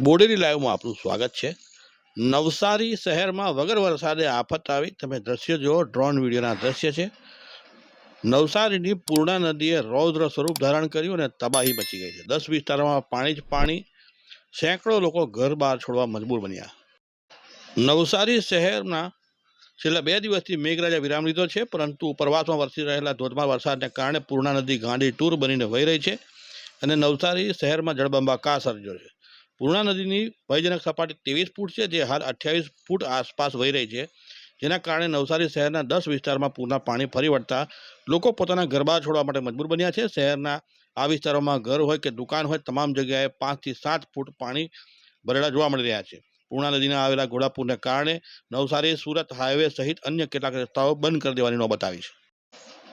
બોડેલી લાઈવમાં આપનું સ્વાગત છે. નવસારી શહેરમાં વગર વરસાદે આફત આવી. તમે દ્રશ્ય જુઓ, ડ્રોન વિડીયોના દ્રશ્ય છે. નવસારીની પૂર્ણા નદીએ રૌદ્ર સ્વરૂપ ધારણ કર્યું અને તબાહી મચી ગઈ છે. દસ વિસ્તારોમાં પાણી જ પાણી, સેંકડો લોકો ઘર બહાર છોડવા મજબૂર બન્યા. નવસારી શહેરના છેલ્લા બે દિવસથી મેઘરાજા વિરામ લીધો છે, પરંતુ ઉપરવાસમાં વરસી રહેલા ધોધમાર વરસાદને કારણે પૂર્ણા નદી ગાંડી ટૂર બનીને વહી રહી છે અને નવસારી શહેરમાં જળબંબાકાર સર્જ્યો છે. પૂર્ણા નદીની ભયજનક સપાટી ત્રેવીસ ફૂટ છે, જે હાલ અઠ્યાવીસ ફૂટ આસપાસ વહી રહી છે. જેના કારણે નવસારી શહેરના દસ વિસ્તારમાં પૂરના પાણી ફરી વળતા લોકો પોતાના ગરબા છોડવા માટે મજબૂર બન્યા છે. શહેરના આ વિસ્તારોમાં ઘર હોય કે દુકાન હોય, તમામ જગ્યાએ પાંચથી સાત ફૂટ પાણી ભરેલા જોવા મળી રહ્યા છે. પૂર્ણા નદીના આવેલા ઘોડાપુરને કારણે નવસારી, સુરત હાઈવે સહિત અન્ય કેટલાક રસ્તાઓ બંધ કરી દેવાની નોબત આવી છે.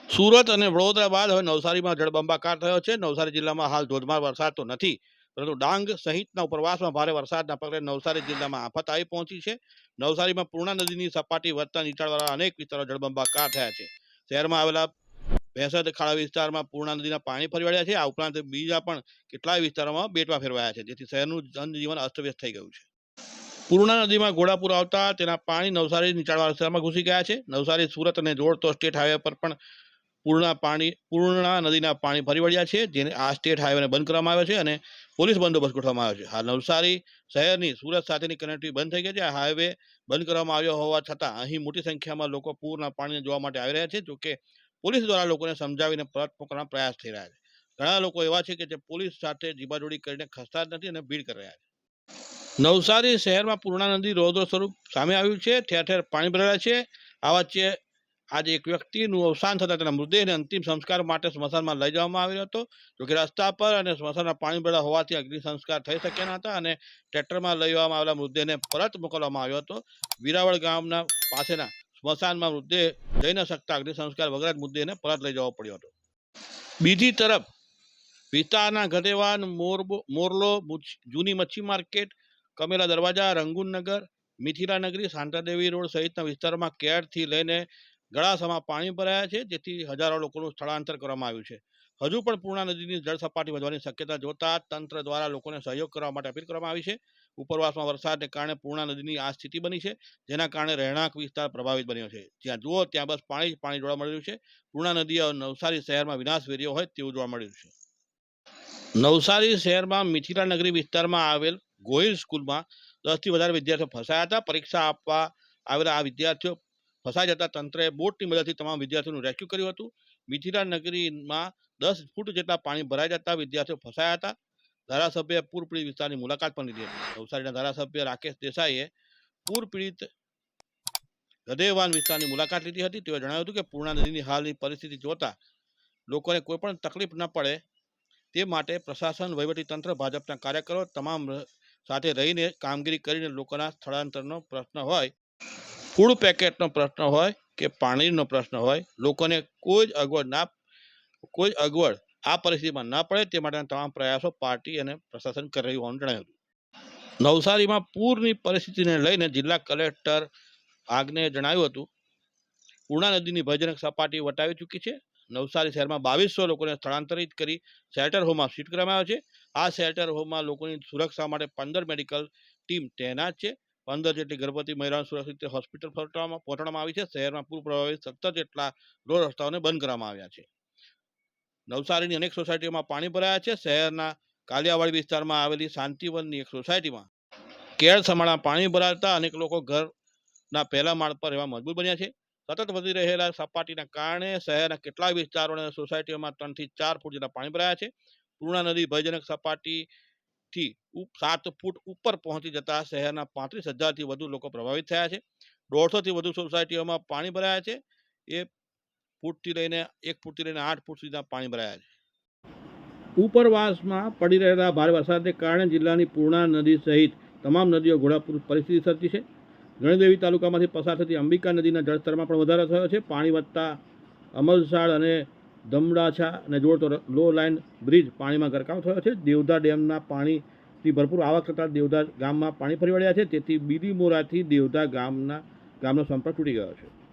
સુરત અને વડોદરા બાદ હવે નવસારીમાં જળબંબાકાર થયો છે. નવસારી જિલ્લામાં હાલ ધોધમાર વરસાદ તો નથી પરંતુ ડાંગ સહિતના ઉપરવાસમાં ભારે વરસાદના પગલે નવસારી જિલ્લામાં આફત આવી પહોંચી છે. નવસારીમાં પૂર્ણા નદીની સપાટી વધતા નીચાણવાળા અનેક વિસ્તારો જળબંબાકાર થયા છે. શહેરમાં આવેલા ભેંસદ ખાડા વિસ્તારમાં પૂર્ણા નદીના પાણી ફરી વળ્યા છે. આ ઉપરાંત બીજા પણ કેટલાય વિસ્તારોમાં બેટવા ફેરવાયા છે. જેથી શહેરનું જનજીવન અસ્તવ્યસ્ત થઈ ગયું છે. પૂર્ણા નદીમાં ઘોડાપુર આવતા તેના પાણી નવસારી નીચાણવાળા વિસ્તારમાં ઘૂસી ગયા છે. નવસારી, સુરત અને જોડતો સ્ટેટ હાઈવે પર પણ પૂર્ણા પાણી, પૂર્ણા નદીના પાણી ફરી વળ્યા છે, જેને આ સ્ટેટ હાઈવેને બંધ કરવામાં આવ્યો છે અને પોલીસ બંદોબસ્ત ગોઠવવામાં આવ્યો છે. હાલ નવસારી શહેરની સુરત સાથેની કનેક્ટિવિટી બંધ થઈ ગઈ છે. આ હાઈવે બંધ કરવામાં આવ્યો હોવા છતાં અહીં મોટી સંખ્યામાં લોકો પૂરના પાણીને જોવા માટે આવી રહ્યા છે જોકે પોલીસ દ્વારા લોકોને સમજાવીને પરત મોકલવાનો પ્રયાસ થઈ રહ્યા છે. ઘણા લોકો એવા છે કે જે પોલીસ સાથે જીબાજોડી કરીને ખસતા જ નથી અને ભીડ કરી રહ્યા છે. નવસારી શહેરમાં પૂર્ણા નદી રૌદ્ર સ્વરૂપ સામે આવ્યું છે. ઠેર ઠેર પાણી ભરાયા છે. આ વચ્ચે આજે એક વ્યક્તિનું અવસાન થતાં તેના મૃતદેહને અંતિમ સંસ્કાર માટે સ્મશાનમાં લઈ જવામાં આવ્યો હતો જોકે રસ્તા પર અને સ્મશાનમાં પાણી ભરેલા હોવાથી અગ્નિ સંસ્કાર થઈ શક્યા ન હતા અને ટ્રેક્ટરમાં લઈ આવેલા મૃતદેહને પરત મોકલવામાં આવ્યો હતો. વીરાવળ ગામના પાસેના સ્મશાનમાં મૃતદેહ જઈ ન શકતા અગ્નિ સંસ્કાર વગર જ મૃતદેહને પરત લઈ જવો પડ્યો હતો. બીજી તરફ, વિસ્તારના ગધેવાન મોરબો, મોરલો જૂની મચ્છી માર્કેટ, કમેલા દરવાજા રંગુનનગર મિથિલા નગરી શાંતાદેવી રોડ સહિતના વિસ્તારમાં કેરથી લઈને ગળાસમાં પાણી ભરાયા છે, જેથી હજારો લોકોનું સ્થળાંતર કરવામાં આવ્યું છે. હજુ પણ પૂર્ણા નદીની જળ સપાટી વધવાની શક્યતા જોતા તંત્ર દ્વારા લોકોને સહયોગ કરવા માટે અપીલ કરવામાં આવી છે. ઉપરવાસમાં વરસાદને કારણે પૂર્ણા નદીની આ સ્થિતિ બની છે, જેના કારણે રહેણાંક વિસ્તાર પ્રભાવિત બન્યો છે. જ્યાં જુઓ ત્યાં બસ પાણી જ પાણી જોવા મળી રહ્યું છે. પૂર્ણા નદી નવસારી શહેરમાં વિનાશ વેર્યો હોય તેવું જોવા મળી રહ્યું છે. નવસારી શહેરમાં મિથિલા નગરી વિસ્તારમાં આવેલ ગોહિલ સ્કૂલમાં દસથી વધારે વિદ્યાર્થીઓ ફસાયા હતા. પરીક્ષા આપવા આવેલા આ વિદ્યાર્થીઓ ફસાઈ જતા તંત્રએ બોટની મદદથી તમામ વિદ્યાર્થીઓનું રેસ્ક્યુ કર્યું હતું. મિથિલા નગરીમાં દસ ફૂટ જેટલા પાણી ભરાઈ જતા વિદ્યાર્થીઓ ફસાયા હતા. ધારાસભ્યએ પૂર પીડિત વિસ્તારની મુલાકાત પણ લીધી હતી. નવસારીના ધારાસભ્ય રાકેશ દેસાઈએ પૂર પીડિત ગધેવાન વિસ્તારની મુલાકાત લીધી હતી. તેઓએ જણાવ્યું હતું કે પૂર્ણા નદીની હાલની પરિસ્થિતિ જોતા લોકોને કોઈ પણ તકલીફ ન પડે તે માટે પ્રશાસન વહીવટીતંત્ર ભાજપના કાર્યકરો તમામ સાથે રહીને કામગીરી કરીને લોકોના સ્થળાંતરનો પ્રશ્ન હોય ફૂડ પેકેટનો પ્રશ્ન હોય કે પાણીનો પ્રશ્ન હોય, લોકોને કોઈ જ અગવડ ના, કોઈ જ અગવડ આ પરિસ્થિતિમાં ન પડે તે માટેના તમામ પ્રયાસો પાર્ટી અને પ્રશાસન કરી રહ્યું હોવાનું જણાવ્યું નવસારીમાં પૂરની પરિસ્થિતિને લઈને જિલ્લા કલેક્ટર આગને જણાવ્યું હતું પૂર્ણા નદીની ભયજનક સપાટી વટાવી ચૂકી છે. નવસારી શહેરમાં બાવીસો લોકોને સ્થળાંતરિત કરી શેલ્ટર હોમમાં શિફ્ટ કરવામાં આવ્યા છે. આ શેલ્ટર હોમમાં લોકોની સુરક્ષા માટે પંદર મેડિકલ ટીમ તૈનાત છે. પંદર જેટલી ગર્ભવતી મહિલાઓને સુરક્ષિત હોસ્પિટલ પહોંચાડવામાં પહોંચાડવામાં આવી છે. શહેરમાં પૂર પ્રભાવિત સત્તર જેટલા રોડ રસ્તાઓને બંધ કરવામાં આવ્યા છે. નવસારીની અનેક સોસાયટીઓમાં પાણી ભરાયા છે. શહેરના કાલિયાવાડી વિસ્તારમાં આવેલી શાંતિવનની એક સોસાયટીમાં કેળ સમાણા પાણી ભરાતા અનેક લોકો ઘરના પહેલા માળ પર રહેવા મજબૂર બન્યા છે. સતત વધી રહેલા સપાટીના કારણે શહેરના કેટલાય વિસ્તારોને સોસાયટીઓમાં ત્રણથી ચાર ફૂટ જેટલા પાણી ભરાયા છે. પૂર્ણા નદી ભયજનક સપાટીથી ઉપ- સાત ફૂટ ઉપર પહોંચી જતા શહેરના પાંત્રીસ હજારથી વધુ લોકો પ્રભાવિત થયા છે. દોઢસોથી વધુ સોસાયટીઓમાં પાણી ભરાયા છે. એ ફૂટથી લઈને, એક ફૂટથી લઈને આઠ ફૂટ સુધીના પાણી ભરાયા છે. ઉપરવાસમાં પડી રહેલા ભારે વરસાદને કારણે જિલ્લાની પૂર્ણા નદી સહિત તમામ નદીઓ ઘોડાપૂર પરિસ્થિતિ સર્જી છે. ગણદેવી તાલુકામાંથી પસાર થતી અંબિકા નદીના જળસ્તરમાં પણ વધારો થયો છે. પાણી વધતા અમલસાડ અને દમડાછા અને જોડતો લો લાઇન બ્રિજ પાણીમાં ગરકાવ થયો છે. દેવધા ડેમના પાણીથી ભરપૂર આવક થતાં દેવધા ગામમાં પાણી ફરી વળ્યા છે. તેથી બીલીમોરાથી દેવધા ગામના ગામનો સંપર્ક તૂટી ગયો છે.